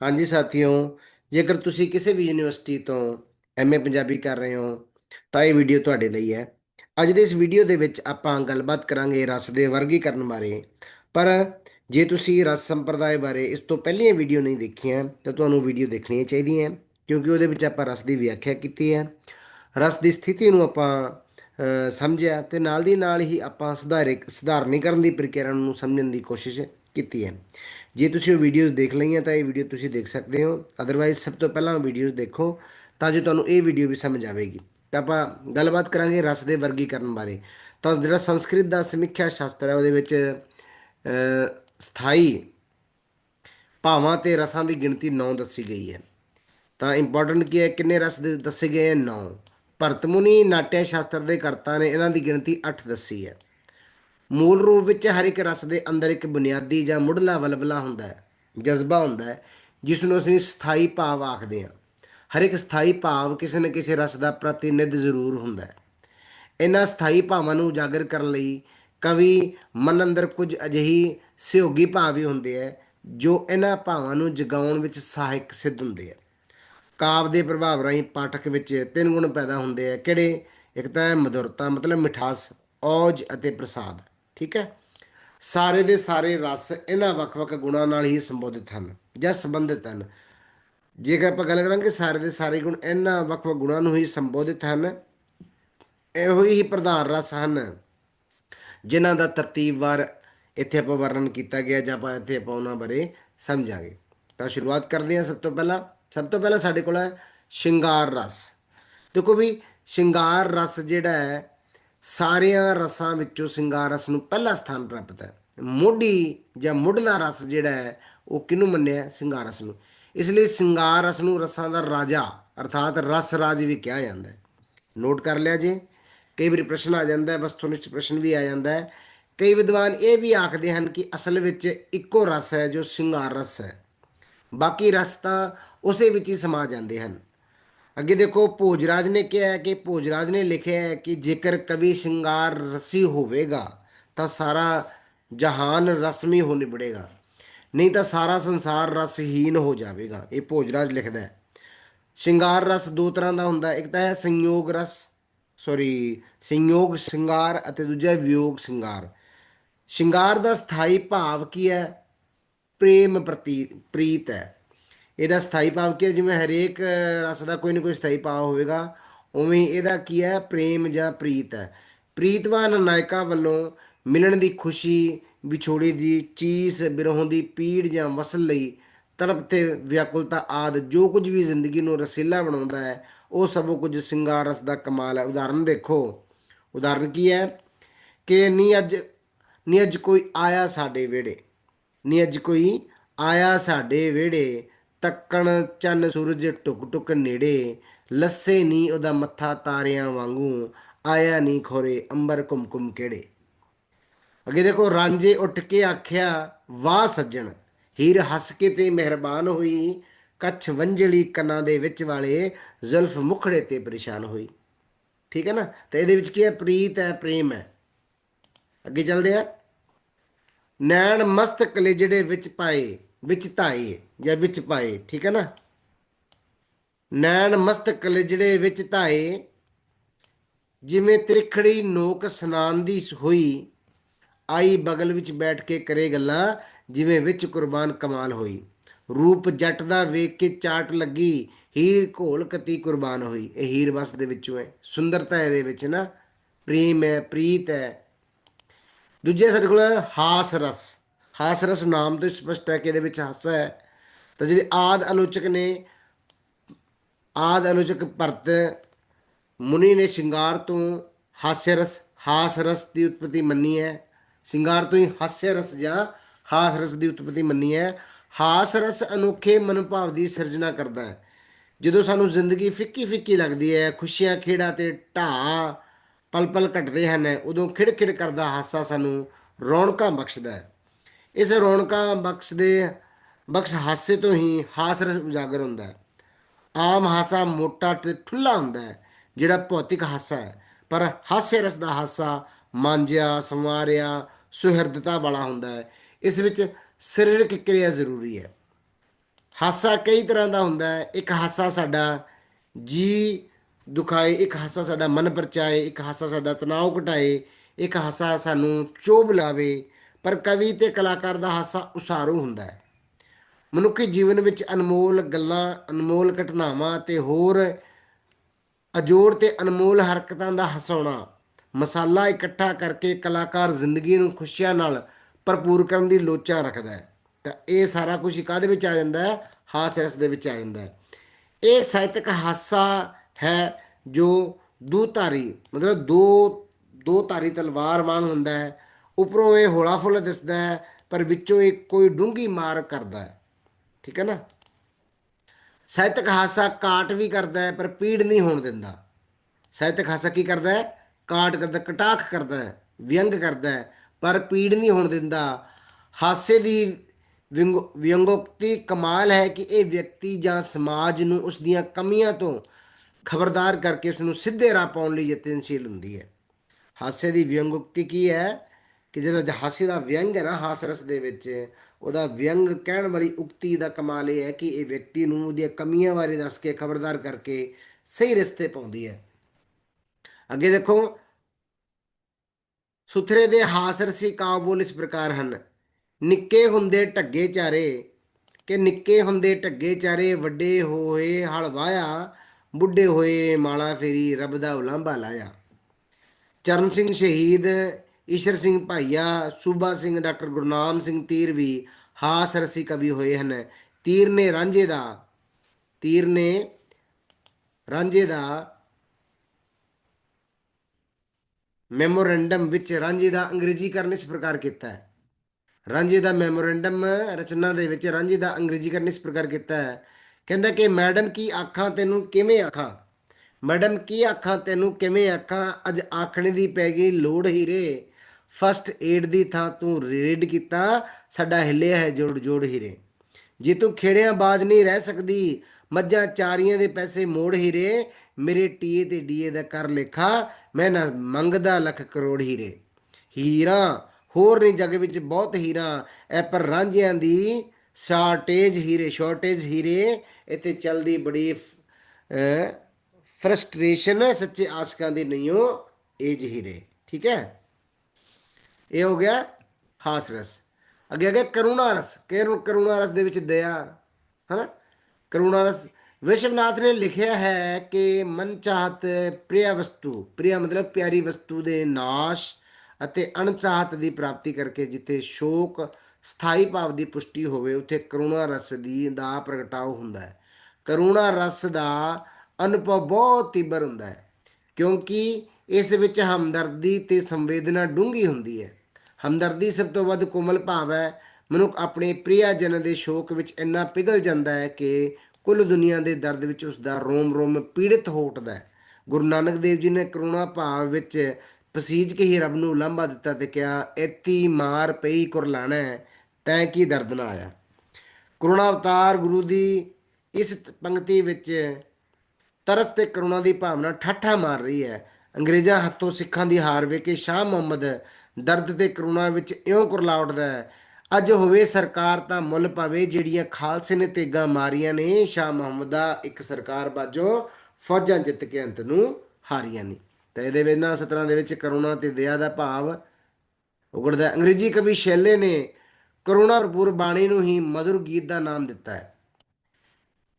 ਹਾਂਜੀ ਸਾਥੀਓ, ਜੇਕਰ ਤੁਸੀਂ ਕਿਸੇ ਵੀ ਯੂਨੀਵਰਸਿਟੀ ਤੋਂ ਐਮਏ ਪੰਜਾਬੀ ਕਰ ਰਹੇ ਹੋ, ਤਾਂ ਇਹ ਵੀਡੀਓ ਤੁਹਾਡੇ ਲਈ ਹੈ। ਅੱਜ ਦੇ ਇਸ ਵੀਡੀਓ ਦੇ ਵਿੱਚ ਆਪਾਂ ਗੱਲਬਾਤ ਕਰਾਂਗੇ ਰਸ ਦੇ ਵਰਗੀਕਰਨ ਬਾਰੇ। ਪਰ ਜੇ ਤੁਸੀਂ ਰਸ ਸੰਪਰਦਾਇ ਬਾਰੇ ਇਸ ਤੋਂ ਪਹਿਲੀਆਂ ਵੀਡੀਓ ਨਹੀਂ ਦੇਖੀਆਂ, ਤਾਂ ਤੁਹਾਨੂੰ ਵੀਡੀਓ ਦੇਖਣੀਆਂ ਚਾਹੀਦੀਆਂ ਕਿਉਂਕਿ ਉਹਦੇ ਵਿੱਚ ਆਪਾਂ ਰਸ ਦੀ ਵਿਆਖਿਆ ਕੀਤੀ ਹੈ। ਰਸ ਦੀ ਸਥਿਤੀ ਨੂੰ ਆਪਾਂ ਸਮਝਿਆ ਤੇ ਨਾਲ ਦੀ ਨਾਲ ਹੀ ਆਪਾਂ ਸੁਧਾਰਿਕ ਸੁਧਾਰਨੀਕਰਨ ਦੀ ਪ੍ਰਕਿਰਿਆ ਨੂੰ ਸਮਝਣ ਦੀ ਕੋਸ਼ਿਸ਼ ਕੀਤੀ ਹੈ। ਜੇ ਤੁਸੀਂ ਉਹ ਵੀਡੀਓਜ਼ ਦੇਖ ਲਈਆਂ ਤਾਂ ਇਹ ਵੀਡੀਓ ਤੁਸੀਂ ਦੇਖ ਸਕਦੇ ਹੋ। ਅਦਰਵਾਈਜ਼ ਸਭ ਤੋਂ ਪਹਿਲਾਂ ਵੀਡੀਓਜ਼ ਦੇਖੋ ਤਾਂ ਜੋ ਤੁਹਾਨੂੰ ਇਹ ਵੀਡੀਓ ਵੀ ਸਮਝ ਆਵੇਗੀ। ਤਾਂ ਆਪਾਂ ਗੱਲਬਾਤ ਕਰਾਂਗੇ ਰਸ ਦੇ ਵਰਗੀਕਰਨ ਬਾਰੇ। ਤਾਂ ਜਿਹੜਾ ਸੰਸਕ੍ਰਿਤ ਦਾ ਸਮੀਖਿਆ ਸ਼ਾਸਤਰ ਹੈ, ਉਹਦੇ ਵਿੱਚ ਸਥਾਈ ਭਾਵਾਂ ਤੇ ਰਸਾਂ ਦੀ ਗਿਣਤੀ 9 ਦੱਸੀ ਗਈ ਹੈ। ਤਾਂ ਇੰਪੋਰਟੈਂਟ ਕੀ ਹੈ, ਕਿੰਨੇ ਰਸ ਦੱਸੇ ਗਏ ਹੈ? 9 ਭਰਤ ਮੁਨੀ ਨਾਟਿਆ ਸ਼ਾਸਤਰ ਦੇ ਕਰਤਾ ਨੇ, ਇਹਨਾਂ ਦੀ ਗਿਣਤੀ 8 ਦੱਸੀ ਹੈ। ਮੂਲ ਰੂਪ ਵਿੱਚ ਹਰ ਇੱਕ ਰਸ ਦੇ ਅੰਦਰ ਇੱਕ ਬੁਨਿਆਦੀ ਜਾਂ ਮੁੱਢਲਾ ਵਲਵਲਾ ਹੁੰਦਾ ਹੈ, ਜਜ਼ਬਾ ਹੁੰਦਾ ਹੈ ਜਿਸ ਨੂੰ ਅਸੀਂ ਸਥਾਈ ਭਾਵ ਆਖਦੇ ਹਾਂ। ਹਰ ਇੱਕ ਸਥਾਈ ਭਾਵ ਕਿਸੇ ਨਾ ਕਿਸੇ ਰਸ ਦਾ ਪ੍ਰਤੀਨਿਧ ਜ਼ਰੂਰ ਹੁੰਦਾ ਹੈ। ਇਹਨਾਂ ਸਥਾਈ ਭਾਵਾਂ ਨੂੰ ਉਜਾਗਰ ਕਰਨ ਲਈ ਕਵੀ ਮਨ ਅੰਦਰ ਕੁਝ ਅਜਿਹੀ ਸਹਿਯੋਗੀ ਭਾਵ ਵੀ ਹੁੰਦੇ ਹੈ, ਜੋ ਇਹਨਾਂ ਭਾਵਾਂ ਨੂੰ ਜਗਾਉਣ ਵਿੱਚ ਸਹਾਇਕ ਸਿੱਧ ਹੁੰਦੇ ਹੈ। ਕਾਵ ਦੇ ਪ੍ਰਭਾਵ ਰਾਹੀਂ ਪਾਠਕ ਵਿੱਚ ਤਿੰਨ ਗੁਣ ਪੈਦਾ ਹੁੰਦੇ ਆ ਕਿਹੜੇ? ਇੱਕ ਤਾਂ ਮਧੁਰਤਾ, ਮਤਲਬ ਮਿਠਾਸ, ਔਜ ਅਤੇ ਪ੍ਰਸਾਦ। ਠੀਕ ਹੈ? ਸਾਰੇ ਦੇ ਸਾਰੇ ਰਸ ਇਹਨਾਂ ਵੱਖ-ਵੱਖ ਗੁਣਾਂ ਨਾਲ ਹੀ ਸੰਬੋਧਿਤ ਹਨ ਜਾਂ ਸੰਬੰਧਿਤ ਹਨ। ਜੇਕਰ ਆਪਾਂ ਗੱਲ ਕਰਾਂਗੇ ਸਾਰੇ ਦੇ ਸਾਰੇ ਗੁਣ ਇਹਨਾਂ ਵੱਖ-ਵੱਖ ਗੁਣਾਂ ਨੂੰ ਹੀ ਸੰਬੋਧਿਤ ਹਨ, ਇਹੋ ਹੀ ਪ੍ਰਧਾਨ ਰਸ ਹਨ ਜਿਨ੍ਹਾਂ ਦਾ ਤਰਤੀਬਵਾਰ ਇੱਥੇ ਆਪਾਂ ਵਰਣਨ ਕੀਤਾ ਗਿਆ ਜਾਂ ਆਪਾਂ ਇੱਥੇ ਆਪਾਂ ਉਹਨਾਂ ਬਾਰੇ ਸਮਝਾਂਗੇ। ਤਾਂ ਸ਼ੁਰੂਆਤ ਕਰਦੇ ਹਾਂ ਸਭ ਤੋਂ ਪਹਿਲਾਂ। ਸਭ ਤੋਂ ਪਹਿਲਾਂ ਸਾਡੇ ਕੋਲ ਹੈ ਸ਼ਿੰਗਾਰ ਰਸ। ਦੇਖੋ ਵੀ ਸ਼ਿੰਗਾਰ ਰਸ ਜਿਹੜਾ ਹੈ ਸਾਰਿਆਂ ਰਸਾਂ ਵਿੱਚੋਂ ਸ਼ਿੰਗਾਰ ਰਸ ਨੂੰ ਪਹਿਲਾ ਸਥਾਨ ਪ੍ਰਾਪਤ ਹੈ। ਮੋਢੀ ਜਾਂ ਮੁੱਢਲਾ ਰਸ ਜਿਹੜਾ ਹੈ, ਉਹ ਕਿਹਨੂੰ ਮੰਨਿਆ ਹੈ? ਸ਼ਿੰਗਾਰ ਰਸ ਨੂੰ। ਇਸ ਲਈ ਸ਼ਿੰਗਾਰ ਰਸ ਨੂੰ ਰਸਾਂ ਦਾ ਰਾਜਾ, ਅਰਥਾਤ ਰਸ ਰਾਜ ਵੀ ਕਿਹਾ ਜਾਂਦਾ ਹੈ। ਨੋਟ ਕਰ ਲਿਆ ਜੀ। ਕਈ ਵਾਰੀ ਪ੍ਰਸ਼ਨ ਆ ਜਾਂਦਾ ਹੈ ਵਸਤੂਨਿਸ਼ਟ ਪ੍ਰਸ਼ਨ ਵੀ ਆ ਜਾਂਦਾ ਹੈ। ਕਈ ਵਿਦਵਾਨ ਇਹ ਵੀ ਆਖਦੇ ਹਨ ਕਿ ਅਸਲ ਵਿੱਚ ਇੱਕੋ ਰਸ ਹੈ ਜੋ ਸ਼ਿੰਗਾਰ ਰਸ ਹੈ। ਬਾਕੀ ਰਸ ਤਾਂ ਉਸੇ ਵਿੱਚ ਹੀ ਸਮਾ ਜਾਂਦੇ ਹਨ। ਅੱਗੇ ਦੇਖੋ, ਭੋਜਰਾਜ ਨੇ ਕਿਹਾ ਹੈ ਕਿ ਭੋਜਰਾਜ ਨੇ ਲਿਖਿਆ ਹੈ ਕਿ ਜੇਕਰ ਕਵੀ ਸ਼ਿੰਗਾਰ ਰਸੀ ਹੋਵੇਗਾ, ਤਾਂ ਸਾਰਾ ਜਹਾਨ ਰਸਮੀ ਹੋ ਨਿਬੜੇਗਾ। ਨਹੀਂ ਤਾਂ ਸਾਰਾ ਸੰਸਾਰ ਰਸਹੀਨ ਹੋ ਜਾਵੇਗਾ। ਇਹ ਭੋਜਰਾਜ ਲਿਖਦਾ ਹੈ। ਸ਼ਿੰਗਾਰ ਰਸ ਦੋ ਤਰ੍ਹਾਂ ਦਾ ਹੁੰਦਾ ਇੱਕ ਤਾਂ ਹੈ ਸੰਯੋਗ ਰਸ ਸੌਰੀ ਸੰਯੋਗ ਸ਼ਿੰਗਾਰ ਅਤੇ ਦੂਜਾ ਵਿਯੋਗ ਸ਼ਿੰਗਾਰ। ਸ਼ਿੰਗਾਰ ਦਾ ਸਥਾਈ ਭਾਵ ਕੀ ਹੈ? ਪ੍ਰੇਮ ਪ੍ਰਤੀ, ਪ੍ਰੀਤ ਹੈ। ਇਹਦਾ ਸਥਾਈ ਭਾਵ ਕੀ ਹੈ? ਜਿਵੇਂ ਹਰੇਕ ਰਸ ਦਾ ਕੋਈ ਨਾ ਕੋਈ ਸਥਾਈ ਭਾਵ ਹੋਵੇਗਾ। ਉਵੇਂ ਇਹਦਾ ਕੀ ਹੈ? ਪ੍ਰੇਮ ਜਾਂ ਪ੍ਰੀਤ ਹੈ। ਪ੍ਰੀਤਵਾਨ ਨਾਇਕਾਂ ਵੱਲੋਂ ਮਿਲਣ ਦੀ ਖੁਸ਼ੀ, ਵਿਛੋੜੇ ਦੀ ਚੀਸ, ਬਿਰਹੋਂ ਦੀ ਪੀੜ ਜਾਂ ਵਸਲ ਲਈ ਤੜਪ ਤੇ ਵਿਆਕੁਲਤਾ ਆਦ ਜੋ ਕੁਝ ਵੀ ਜ਼ਿੰਦਗੀ ਨੂੰ ਰਸੀਲਾ ਬਣਾਉਂਦਾ ਹੈ, ਉਹ ਸਭ ਕੁਝ ਸਿੰਗਾਰ ਰਸ ਦਾ ਕਮਾਲ ਹੈ। ਉਦਾਹਰਨ ਦੇਖੋ। ਉਦਾਹਰਨ ਕੀ ਹੈ? ਕਿ ਨੀ ਅੱਜ ਨੀ ਅੱਜ ਕੋਈ ਆਇਆ ਸਾਡੇ ਵਿਹੜੇ। ਨੀ ਅੱਜ ਕੋਈ ਆਇਆ ਸਾਡੇ ਵਿਹੜੇ। ਤੱਕਣ ਚੰਨ ਸੂਰਜ ਟੁਕ ਟੁਕ ਨੇੜੇ, ਲੱਸੇ ਨੀ ਉਹਦਾ ਮੱਥਾ ਤਾਰਿਆਂ ਵਾਂਗੂ, ਆਇਆ ਨੀ ਖੋਰੇ ਅੰਬਰ ਕੁਮ ਕੁਮ ਕਿਹੜੇ। ਅੱਗੇ ਦੇਖੋ, ਰਾਂਝੇ ਉੱਠ ਕੇ ਆਖਿਆ, ਵਾਹ ਸੱਜਣ, ਹੀਰ ਹੱਸ ਕੇ ਤੇ ਮਿਹਰਬਾਨ ਹੋਈ, ਕੱਛ ਵੰਝਲੀ ਕੰਨਾਂ ਦੇ ਵਿੱਚ ਵਾਲੇ ਜ਼ੁਲਫ ਮੁਖੜੇ ਤੇ ਪਰੇਸ਼ਾਨ ਹੋਈ। ਠੀਕ ਹੈ ਨਾ? ਤੇ ਇਹਦੇ ਵਿੱਚ ਕੀ ਹੈ? ਪ੍ਰੀਤ ਹੈ, ਪ੍ਰੇਮ ਹੈ। ਅੱਗੇ ਚੱਲਦੇ ਆ ਨੈਣ ਮਸਤ ਕਲੇਜੜੇ ਵਿੱਚ ਪਾਏ, ਵਿੱਚ ਧਾਏ। ਜਾਂ ਵਿੱਚ ਪਾਏ, ਠੀਕ ਹੈ ਨਾ? ਨੈਣ ਮਸਤ ਕਲੇਜੜੇ ਵਿੱਚ ਧਾਏ, ਜਿਵੇਂ ਤ੍ਰਿਖੜੀ ਨੋਕ ਸਨਾਨ ਦੀ ਹੋਈ, ਆਈ ਬਗਲ ਵਿੱਚ ਬੈਠ ਕੇ ਕਰੇ ਗੱਲਾਂ, ਜਿਵੇਂ ਵਿੱਚ ਕੁਰਬਾਨ ਕਮਾਲ ਹੋਈ। ਰੂਪ ਜੱਟ ਦਾ ਵੇਖ ਕੇ ਚਾਟ ਲੱਗੀ, ਹੀਰ ਘੋਲ ਕਤੀ ਕੁਰਬਾਨ ਹੋਈ। ਇਹ ਹੀਰ ਵਸ ਦੇ ਵਿੱਚੋਂ ਹੈ। ਸੁੰਦਰਤਾ ਇਹਦੇ ਵਿੱਚ ਨਾ, ਪ੍ਰੇਮ ਹੈ, ਪ੍ਰੀਤ ਹੈ। ਦੂਜੇ ਸਾਡੇ ਕੋਲ ਹਾਸ ਰਸ ਹਾਸ ਰਸ ਨਾਮ ਤੋਂ ਹੀ ਸਪਸ਼ਟ ਹੈ ਕਿ ਇਹਦੇ ਵਿੱਚ ਹਾਸਾ ਹੈ। ਤਾਂ ਜਿਹੜੇ ਆਦ ਆਲੋਚਕ ਨੇ, ਆਦ ਆਲੋਚਕ ਭਰਤ, ਮੁਨੀ ਨੇ ਸ਼ਿੰਗਾਰ ਤੋਂ ਹਾਸੇ ਰਸ ਹਾਸ ਰਸ ਦੀ ਉਤਪਤੀ ਮੰਨੀ ਹੈ। ਸ਼ਿੰਗਾਰ ਤੋਂ ਹੀ ਹਾਸੇ ਰਸ ਜਾਂ ਹਾਸ ਰਸ ਦੀ ਉਤਪਤੀ ਮੰਨੀ ਹੈ। ਹਾਸ ਰਸ ਅਨੋਖੇ ਮਨੋਭਾਵ ਦੀ ਸਿਰਜਣਾ ਕਰਦਾ ਹੈ। ਜਦੋਂ ਸਾਨੂੰ ਜ਼ਿੰਦਗੀ ਫਿੱਕੀ ਫਿੱਕੀ ਲੱਗਦੀ ਹੈ, ਖੁਸ਼ੀਆਂ ਖੇੜਾ ਤੇ ਢਾਹ ਪਲ ਪਲ ਘਟਦੇ ਹਨ, ਉਦੋਂ ਖਿੜ ਖਿੜ ਕਰਦਾ ਹਾਸਾ ਸਾਨੂੰ ਰੌਣਕਾਂ ਬਖਸ਼ਦਾ ਹੈ। ਇਸ ਰੌਣਕਾਂ ਬਖਸ਼ ਦੇ ਬਖਸ਼ ਹਾਸੇ ਤੋਂ ਹੀ ਹਾਸ ਰਸ ਉਜਾਗਰ ਹੁੰਦਾ ਹੈ। ਆਮ ਹਾਸਾ ਮੋਟਾ ਤੇ ਠੁੱਲਾ ਹੁੰਦਾ ਹੈ, ਜਿਹੜਾ ਭੌਤਿਕ ਹਾਸਾ ਹੈ। ਪਰ ਹਾਸੇ ਰਸ ਦਾ ਹਾਸਾ ਮਾਂਜਿਆ, ਸੰਵਾਰਿਆ, ਸੁਹਿਰਦਤਾ ਵਾਲਾ ਹੁੰਦਾ ਹੈ। ਇਸ ਵਿੱਚ ਸਰੀਰਕ ਕਿਰਿਆ ਜ਼ਰੂਰੀ ਹੈ। ਹਾਸਾ ਕਈ ਤਰ੍ਹਾਂ ਦਾ ਹੁੰਦਾ ਹੈ। ਇੱਕ ਹਾਸਾ ਸਾਡਾ ਜੀ ਦੁਖਾਏ, ਇੱਕ ਹਾਸਾ ਸਾਡਾ ਮਨ ਪਰਚਾਏ, ਇੱਕ ਹਾਸਾ ਸਾਡਾ ਤਣਾਅ ਘਟਾਏ, ਇੱਕ ਹਾਸਾ ਸਾਨੂੰ ਚੋਭ ਲਾਵੇ। ਪਰ ਕਵੀ ਤੇ ਕਲਾਕਾਰ ਦਾ ਹਾਸਾ ਉਸਾਰੂ ਹੁੰਦਾ ਹੈ। ਮਨੁੱਖੀ ਜੀਵਨ ਵਿੱਚ ਅਨਮੋਲ ਗੱਲਾਂ, ਅਨਮੋਲ ਘਟਨਾਵਾਂ ਤੇ ਹੋਰ ਅਜੋੜ ਤੇ ਅਨਮੋਲ ਹਰਕਤਾਂ ਦਾ ਹਸਾਉਣਾ, ਮਸਾਲਾ ਇਕੱਠਾ ਕਰਕੇ ਕਲਾਕਾਰ ਜ਼ਿੰਦਗੀ ਨੂੰ ਖੁਸ਼ੀਆਂ ਨਾਲ ਭਰਪੂਰ ਕਰਨ ਦੀ ਲੋਚਾ ਰੱਖਦਾ ਹੈ। ਤਾਂ ਇਹ ਸਾਰਾ ਕੁਝ ਕਾਹਦੇ ਵਿੱਚ ਆ ਜਾਂਦਾ ਹੈ? ਹਾਸ ਰਸ ਦੇ ਵਿੱਚ ਆ ਜਾਂਦਾ ਹੈ। ਇਹ ਸਾਹਿਤਕ ਹਾਸਾ ਹੈ ਜੋ ਦੋ ਧਾਰੀ, ਮਤਲਬ ਦੋ ਦੋ ਧਾਰੀ ਤਲਵਾਰ ਵਾਂਗ ਹੁੰਦਾ ਹੈ। ਉੱਪਰੋਂ ਇਹ ਹੋਲਾ ਫੁੱਲ ਦਿਸਦਾ ਹੈ, ਪਰ ਵਿੱਚੋਂ ਇੱਕ ਕੋਈ ਡੂੰਗੀ ਮਾਰ ਕਰਦਾ ਹੈ। ਠੀਕ ਹੈ ਨਾ? ਸਾਹਿਤਕ ਹਾਸਾ ਕਾਟ ਵੀ ਕਰਦਾ ਹੈ, ਪਰ ਪੀੜ ਨਹੀਂ ਹੋਣ ਦਿੰਦਾ। ਸਾਹਿਤਕ ਹਾਸਾ ਕੀ ਕਰਦਾ ਹੈ? ਕਾਟ ਕਰਦਾ, ਕਟਾਖ ਕਰਦਾ ਹੈ, ਵਿਅੰਗ ਕਰਦਾ ਹੈ, ਪਰ ਪੀੜ ਨਹੀਂ ਹੋਣ ਦਿੰਦਾ। ਹਾਸੇ ਦੀ ਵਿਅੰਗੋਕਤੀ ਕਮਾਲ ਹੈ ਕਿ ਇਹ ਵਿਅਕਤੀ ਜਾਂ ਸਮਾਜ ਨੂੰ ਉਸ ਦੀਆਂ ਕਮੀਆਂ ਤੋਂ ਖਬਰਦਾਰ ਕਰਕੇ ਉਸ ਨੂੰ ਸਿੱਧੇ ਰਾਹ ਪਾਉਣ ਲਈ ਯਤਨਸ਼ੀਲ ਹੁੰਦੀ ਹੈ। ਹਾਸੇ ਦੀ ਵਿਅੰਗੋਕਤੀ ਕੀ ਹੈ? ਕਿ ਜਿਹੜਾ ਹਾਸੇ ਦਾ ਵਿਅੰਗ ਹੈ ਨਾ ਹਾਸ ਰਸ ਦੇ ਵਿੱਚ ਉਹਦਾ ਵਿਅੰਗ ਕਹਿਣ ਵਾਲੀ ਉਕਤੀ ਦਾ ਕਮਾਲ ਇਹ ਹੈ ਕਿ ਇਹ ਵਿਅਕਤੀ ਨੂੰ ਉਹਦੀਆਂ ਕਮੀਆਂ ਬਾਰੇ ਦੱਸ ਕੇ ਖਬਰਦਾਰ ਕਰਕੇ ਸਹੀ ਰਸਤੇ ਪਾਉਂਦੀ ਹੈ। ਅੱਗੇ ਦੇਖੋ, ਸੁਥਰੇ ਦੇ ਹਾਸ ਰਸੀ ਕਾਬੁਲ ਇਸ ਪ੍ਰਕਾਰ ਹਨ। ਨਿੱਕੇ ਹੁੰਦੇ ਢੱਗੇ ਚਾਰੇ ਕਿ ਨਿੱਕੇ ਹੁੰਦੇ ਢੱਗੇ ਚਾਰੇ ਵੱਡੇ ਹੋਏ ਹਲਵਾਇਆ ਬੁੱਢੇ ਹੋਏ ਮਾਲਾ ਫੇਰੀ ਰੱਬ ਦਾ ਉਲਾਂਭਾ ਲਾਇਆ। ਚਰਨ ਸਿੰਘ ਸ਼ਹੀਦ ਈਸ਼ਰ ਸਿੰਘ ਭਾਈਆ, ਸੂਬਾ ਸਿੰਘ ਡਾਕਟਰ ਗੁਰਨਾਮ ਸਿੰਘ ਤੀਰ ਵੀ ਹਾਸ ਰਸੀ ਕਵੀ ਹੋਏ ਹਨ। ਤੀਰ ਨੇ ਰਾਂਝੇ ਦਾ, ਤੀਰ ਨੇ ਰਾਂਝੇ ਦਾ ਮੈਮੋਰੈਂਡਮ ਵਿੱਚ ਰਾਂਝੇ ਦਾ ਅੰਗਰੇਜ਼ੀਕਰਨ ਇਸ ਪ੍ਰਕਾਰ ਕੀਤਾ ਹੈ। ਰਾਂਝੇ ਦਾ ਮੈਮੋਰੈਂਡਮ ਰਚਨਾ ਦੇ ਵਿੱਚ ਰਾਂਝੇ ਦਾ ਅੰਗਰੇਜ਼ੀਕਰਨ ਇਸ ਪ੍ਰਕਾਰ ਕੀਤਾ ਹੈ। ਕਹਿੰਦਾ ਕਿ, ਮੈਡਮ ਕੀ ਆਖਾਂ ਤੈਨੂੰ ਕਿਵੇਂ ਆਖਾਂ? ਮੈਡਮ ਕੀ ਆਖਾਂ ਤੈਨੂੰ ਕਿਵੇਂ ਆਖਾਂ? ਅੱਜ ਆਖਣੇ ਦੀ ਪੈ ਗਈ, ਲੋੜ ਹੀਰੇ ਫਸਟ ਏਡ ਦੀ ਥਾਂ ਤੂੰ ਰੀਡ ਕੀਤਾ, ਸਾਡਾ ਹਿੱਲਿਆ ਹੈ ਜੋੜ ਜੋੜ ਹੀਰੇ। ਜੇ ਤੂੰ ਖੇੜਿਆਂ ਬਾਜ ਨਹੀਂ ਰਹਿ ਸਕਦੀ, ਮੱਝਾਂ ਚਾਰੀਆਂ ਦੇ ਪੈਸੇ ਮੋੜ ਹੀਰੇ, ਮੇਰੇ ਟੀਏ ਤੇ ਡੀਏ ਦਾ ਕਰ ਲੇਖਾ, ਮੈਂ ਨਾ ਮੰਗਦਾ ਲੱਖ ਕਰੋੜ ਹੀਰੇ। ਹੀਰਾ, ਹੋਰ ਨਹੀਂ ਜਗ ਵਿੱਚ ਬਹੁਤ ਹੀਰਾ ਐ ਪਰ ਰਾਂਝਿਆਂ ਦੀ ਸ਼ਾਰਟੇਜ ਹੀਰੇ ਸ਼ਾਰਟੇਜ ਹੀਰੇ, ਇੱਥੇ ਚੱਲਦੀ ਬੜੀ ਫਰਸਟ੍ਰੇਸ਼ਨ ਸੱਚੇ ਆਸ਼ਕਾਂ ਦੀ ਨਹੀਂ ਹੋ ਏਜ ਹੀਰੇ। ਠੀਕ ਹੈ? ਇਹ ਹੋ ਗਿਆ ਹਾਸ ਰਸ। ਅੱਗੇ ਅੱਗੇ ਕਰੁਣਾ ਰਸ ਕਰੁਣਾ ਰਸ ਦੇ ਵਿੱਚ ਦਇਆ, ਹਨਾ? ਕਰੁਣਾ ਰਸ, ਵਿਸ਼ਵਨਾਥ ਨੇ ਲਿਖਿਆ ਹੈ ਕਿ ਮਨ ਚਾਹਤ ਪ੍ਰਿਆ ਵਸਤੂ, ਪ੍ਰਿਆ ਮਤਲਬ ਪਿਆਰੀ ਵਸਤੂ ਦੇ ਨਾਸ਼ ਅਤੇ ਅਣਚਾਹਤ ਦੀ ਪ੍ਰਾਪਤੀ ਕਰਕੇ ਜਿੱਥੇ ਸ਼ੋਕ, ਸਥਾਈ ਭਾਵ ਦੀ ਪੁਸ਼ਟੀ ਹੋਵੇ, ਉੱਥੇ ਕਰੁਣਾ ਰਸ ਦੀ ਦਾ ਪ੍ਰਗਟਾਓ ਹੁੰਦਾ ਹੈ। ਕਰੁਣਾ ਰਸ ਦਾ ਅਨੁਭਵ ਬਹੁਤ ਤੀਬਰ ਹੁੰਦਾ ਹੈ, ਕਿਉਂਕਿ ਇਸ ਵਿੱਚ ਹਮਦਰਦੀ ਤੇ ਸੰਵੇਦਨਾ ਡੂੰਘੀ ਹੁੰਦੀ ਹੈ। ਹਮਦਰਦੀ ਸਭ ਤੋਂ ਵੱਧ ਕੋਮਲ ਭਾਵ ਹੈ। ਮਨੁੱਖ ਆਪਣੇ ਪ੍ਰਿਆਜਨ ਦੇ ਸ਼ੋਕ ਵਿੱਚ ਇੰਨਾ ਪਿਘਲ ਜਾਂਦਾ ਹੈ ਕਿ ਕੁੱਲ ਦੁਨੀਆ ਦੇ ਦਰਦ ਵਿੱਚ ਉਸ ਦਾ ਰੋਮ ਰੋਮ ਪੀੜਿਤ ਹੋ ਉੱਠਦਾ ਹੈ। ਗੁਰੂ ਨਾਨਕ ਦੇਵ ਜੀ ਨੇ ਕਰੁਣਾ ਭਾਵ ਵਿੱਚ ਪਸੀਜ ਕੇ ਹੀ ਰੱਬ ਨੂੰ ਲਾਂਭਾ ਦਿੱਤਾ ਤੇ ਕਿਹਾ, ਐਤੀ ਮਾਰ ਪਈ ਕੁਰਲਾਣਾ, ਤੈਂ ਕੀ ਦਰਦ ਨਾ ਆਇਆ? ਕਰੁਣਾ ਅਵਤਾਰ ਗੁਰੂ ਦੀ ਇਸ ਪੰਕਤੀ ਵਿੱਚ ਤਰਸ ਤੇ ਕਰੁਣਾ ਦੀ ਭਾਵਨਾ ਠੱਠਾ ਮਾਰ ਰਹੀ ਹੈ। ਅੰਗਰੇਜ਼ਾਂ ਹੱਥੋਂ ਸਿੱਖਾਂ ਦੀ ਹਾਰ ਵੇਖ ਕੇ ਸ਼ਾਹ ਮੁਹੰਮਦ ਦਰਦ ਤੇ ਕਰੂਣਾ ਵਿੱਚ ਇਉਂ ਕੁਰਲਾ ਉੱਠਦਾ ਹੈ, ਅੱਜ ਹੋਵੇ ਸਰਕਾਰ ਤਾਂ ਮੁੱਲ ਪਾਵੇ, ਜਿਹੜੀਆਂ ਖਾਲਸੇ ਨੇ ਤੇਗਾਂ ਮਾਰੀਆਂ ਨੇ। ਸ਼ਾਹ ਮੁਹੰਮਦ ਦਾ ਇੱਕ ਸਰਕਾਰ ਬਾਜੋਂ ਫੌਜਾਂ ਜਿੱਤ ਕੇ ਅੰਤ ਨੂੰ ਹਾਰੀਆਂ ਨੇ। ਤਾਂ ਇਹਦੇ ਵਿੱਚ ਨਾ ਸਤਰਾਂ ਦੇ ਵਿੱਚ ਕਰੂਣਾ ਤੇ ਦਇਆ ਦਾ ਭਾਵ ਉਗੜਦਾ ਅੰਗਰੇਜ਼ੀ ਕਵੀ ਸ਼ੈਲੇ ਨੇ ਕਰੂਣਾ ਭਰਪੂਰ ਬਾਣੀ ਨੂੰ ਹੀ ਮధుਰ ਗੀਤ ਦਾ ਨਾਮ ਦਿੱਤਾ ਹੈ।